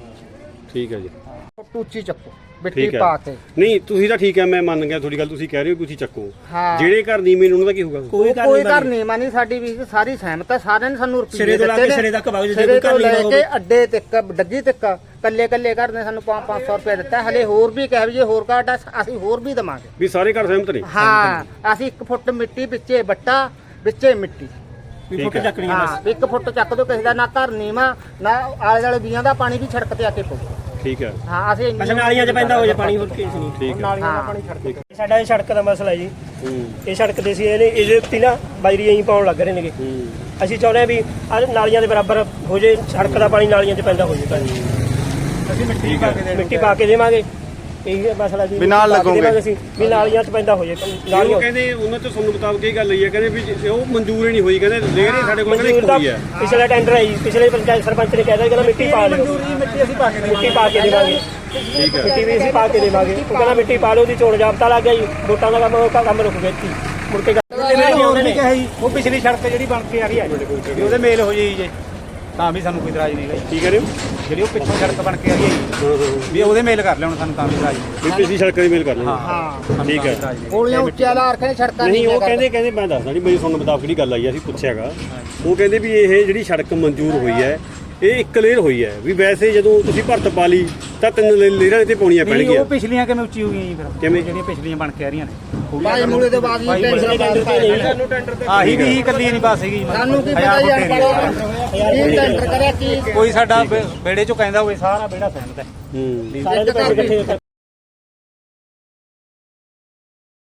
ਠੀਕ ਹੈ ਜੀ। ਫੁੱਟ ਉੱਚੀ ਚੱਕੋ ਮਿੱਟੀ ਹੈ। ਪਾ ਕੇ। ਨਹੀਂ ਤੁਸੀਂ ਤਾਂ ਠੀਕ ਹੈ ਮੈਂ ਮੰਨ ਗਿਆ ਤੁਹਾਡੀ ਗੱਲ ਤੁਸੀਂ ਕਹਿ ਰਹੇ ਹੋ ਕਿ ਤੁਸੀਂ ਚੱਕੋ। ਹਾਂ। ਜਿਹੜੇ ਘਰ ਨੀਵੇਂ ਨੇ ਉਹਨਾਂ ਦਾ ਕੀ ਹੋਊਗਾ? ਕੋਈ ਕੋਈ ਘਰ ਨਹੀਂ ਮਾਨੀ ਸਾਡੀ ਵੀ ਸਾਰੀ ਸਹਿਮਤ ਹੈ ਸਾਰਿਆਂ ਨੇ ਸਾਨੂੰ ਸਿਰੇ ਤੋਂ ਲਾ ਕੇ ਦਿੱਤੇ ਨੇ। ਸਿਰੇ ਤੱਕ ਵਗ ਜੇ ਸਿਰੇ ਕੋਈ ਤੋਂ ਘਰ ਲੈ ਨਹੀਂ ਕੇ ਅੱਡੇ ਤੱਕ ਡੱਗੀ ਤੱਕ। ਕੱਲੇ ਕੱਲੇ ਘਰ ਨੇ ਸਾਨੂੰ 500 ਰੁਪਏ ਦਿੱਤਾ। ਹਲੇ ਹੋਰ ਵੀ ਕਹਿ ਜੇ ਹੋਰ ਘਾਟ ਆ ਅਸੀਂ ਹੋਰ ਵੀ ਦਵਾਂਗੇ। ਵੀ ਸਾਰੇ ਘਰ ਸਹਿਮਤ ਨੇ? ਹਾਂ ਅਸੀਂ 1 ਫੁੱਟ ਮਿੱਟੀ ਵਿੱਚੇ ਬੱਟਾ ਵਿੱਚੇ ਮਿੱਟੀ। ਵੀ ਫੁੱਟ ਚੱਕਣੀ ਹਾਂ 1 ਫੁੱਟ ਚੱਕ ਦੋ ਕਿਸੇ ਦਾ ਨਾ ਘਰ ਨੀਵਾ ਨਾ ਆਲੇ ਦੁਆਲੇ ਬੀਆਂ ਦਾ ਪਾਣੀ ਵੀ ਸੜਕ ਤੇ ਆ ਕੇ ਪਊ। ਠੀਕ ਹੈ। ਹਾਂ ਅਸੀਂ ਨਾਲੀਆਂ 'ਚ ਪੈਂਦਾ ਹੋ ਜਾ ਪਾਣੀ ਹੋਰ ਕੇਸ ਨਹੀਂ ਠੀਕ ਹੈ। ਨਾਲੀਆਂ ਦਾ ਪਾਣੀ ਛੱਡ ਦੇ ਸਾਡਾ ਇਹ ਸੜਕ ਦਾ ਮਸਲਾ ਜੀ। ਹੂੰ। ਇਹ ਸੜਕ ਦੇ ਸੀ ਇਹਨੇ ਇਹਦੇ ਉੱਤੇ ਨਾ ਬਾਜਰੀ ਐਂ ਪਾਉਣ ਲੱਗ ਰਹੇ ਨੇਗੇ। ਅਸੀਂ ਚਾਹੁੰਦੇ ਹਾਂ ਵੀ ਨਾਲੀਆਂ ਦੇ ਬਰਾਬਰ ਹੋ ਜੇ ਸੜਕ ਦਾ ਪਾਣੀ ਨਾਲੀਆਂ 'ਚ ਪੈਂਦਾ ਹੋ। ਜੇ ਪਾਣੀ ਅਸੀਂ ਮਿੱਟੀ ਪਾ ਕੇ ਮਿੱਟੀ ਪਾ ਕੇ ਦੇਵਾਂਗੇ। ਇਹ ਮਸਲਾ ਜੀ। ਵੀ ਨਾਲ ਲੱਗੋਗੇ। ਅਸੀਂ। ਵੀ ਨਾਲੀਆਂ 'ਚ ਪੈਂਦਾ ਹੋ ਜੇ। ਉਹ ਨਾਲੀਆਂ ਕਹਿੰਦੇ ਉਹਨਾਂ ਤੋਂ ਸੁਣਨ ਮੁਤਾਬਕ ਇਹ ਗੱਲ ਹੈ। ਕਹਿੰਦੇ ਵੀ ਜੇ ਉਹ ਮਨਜ਼ੂਰ ਹੀ ਨਹੀਂ ਹੋਈ ਕਹਿੰਦੇ ਲੈ ਰਹੇ ਸਾਡੇ ਕੋਲ ਕਹਿੰਦੇ ਮਨਜ਼ੂਰ ਇੱਕ ਦਾ ਹੋਈ ਹੈ। ਪਿਛਲਾ ਟੈਂਡਰ ਹੈ ਜੀ ਪਿਛਲੇ ਪੰਚਾਇਤ ਸਰਪੰਚ ਨੇ ਕਹਿਦਾ ਕਿ ਮਿੱਟੀ ਪਾ ਲਿਓ ਮਿੱਟੀ ਅਸੀਂ ਪਾ ਕੇ ਮਿੱਟੀ ਪਾ ਕੇ ਦੇਵਾਂਗੇ। ਠੀਕ ਹੈ। ਮਿੱਟੀ ਵੀ ਅਸੀਂ ਪਾ ਕੇ ਦੇਵਾਂਗੇ। ਉਹ ਕਹਿੰਦਾ ਮਿੱਟੀ ਪਾ ਲਓ ਉਹਦੀ ਚੋਣ ਜਾਬਤਾ ਲੱਗ ਗਿਆ ਜੀ। ਵੋਟਾਂ ਦਾ ਕੰਮ ਉਹ ਕੰਮ ਰੁਕ ਗਿਆ ਇੱਥੇ ਹੀ। ਮੁੜ ਕੇ ਉਹ ਪਿਛਲੀ ਸੜਕ ਜਿਹੜੀ ਬਣ ਕੇ ਆ ਰਹੀ ਹੈ ਉਹਦੇ ਮੇਲ ਹੋ ਜਾਈ ਜੇ। ਤਾਂ ਵੀ ਸਾਨੂੰ ਕੋਈ ਇਤਰਾਜ਼ ਨਹੀਂ ਹੈਗਾ ਕੀ ਕਰੇ ਜਿਹੜੀ ਉਹ ਪਿੱਛੋਂ ਸੜਕ ਬਣ ਕੇ ਆ ਰਹੀ ਹੈ ਜੀ, ਵੀ ਉਹਦੇ ਮੇਲ ਕਰ ਲਿਆਉਣ ਸਾਨੂੰ ਤਾਂ ਵੀ ਇਤਰਾਜ਼ ਨਹੀਂ ਵੀ ਪਿਛਲੀ ਸੜਕ ਦੀ ਮੇਲ ਕਰ ਲੈਣਾ ਹਾਂ। ਠੀਕ ਹੈ। ਗੋਲੀਆਂ ਉੱਚੀਆਂ ਲਾ ਰੱਖੇ ਸੜਕਾਂ ਨਹੀਂ ਉਹ ਕਹਿੰਦੇ ਕਹਿੰਦੇ ਮੈਂ ਦੱਸਦਾ ਨਹੀਂ ਮੇਰੀ ਸੁਣਨ ਮੁਤਾਬਕ ਜਿਹੜੀ ਗੱਲ ਆਈ ਆ, ਅਸੀਂ ਪੁੱਛਿਆਗਾ। ਉਹ ਕਹਿੰਦੇ ਵੀ ਇਹ ਜਿਹੜੀ ਸੜਕ ਮਨਜ਼ੂਰ ਹੋਈ ਹੈ ਇਹ ਇੱਕ ਲੇਅਰ ਹੋਈ ਹੈ। ਵੀ ਵੈਸੇ ਜਦੋਂ ਤੁਸੀਂ ਭਰਤ ਪਾ ਲਈ ਤਾਂ ਤਿੰਨ ਲੇ- ਲੇਅਰਾਂ ਤੇ ਪਾਉਣੀਆਂ ਪੈਣਗੀਆਂ। ਪਿਛਲੀਆਂ ਕਿਵੇਂ ਉੱਚੀ ਹੋ ਗਈਆਂ ਜੀ ਫਿਰ? ਕਿਵੇਂ? ਜਿਹੜੀਆਂ ਪਿਛਲੀਆਂ ਬਣ ਕੇ ਆ ਰਹੀਆਂ ਨੇ। ਮੂਲੇ ਦੇ ਬਾਅਦ ਹੀ ਆਹੀ ਵੀ ਹੀ ਕੱਲੀਆਂ ਨਹੀਂ ਪਾਸ ਹੈਗੀ ਸਾਨੂੰ ਕੀ ਪਤਾ ਜੀ ਅਨਪੜ੍ਹ ਕੀ ਟੈਂਡਰ ਕਰਿਆ ਕੀ ਕੋਈ ਸਾਡਾ ਬੇੜੇ ਚੋਂ ਕਹਿੰਦਾ ਹੋਵੇ ਸਾਰਾ ਬੇੜਾ ਸਹਿਮਤ ਹੈ। ਹੂੰ ਸਾਰੇ ਦੇ ਪੈਸੇ ਇਕੱਠੇ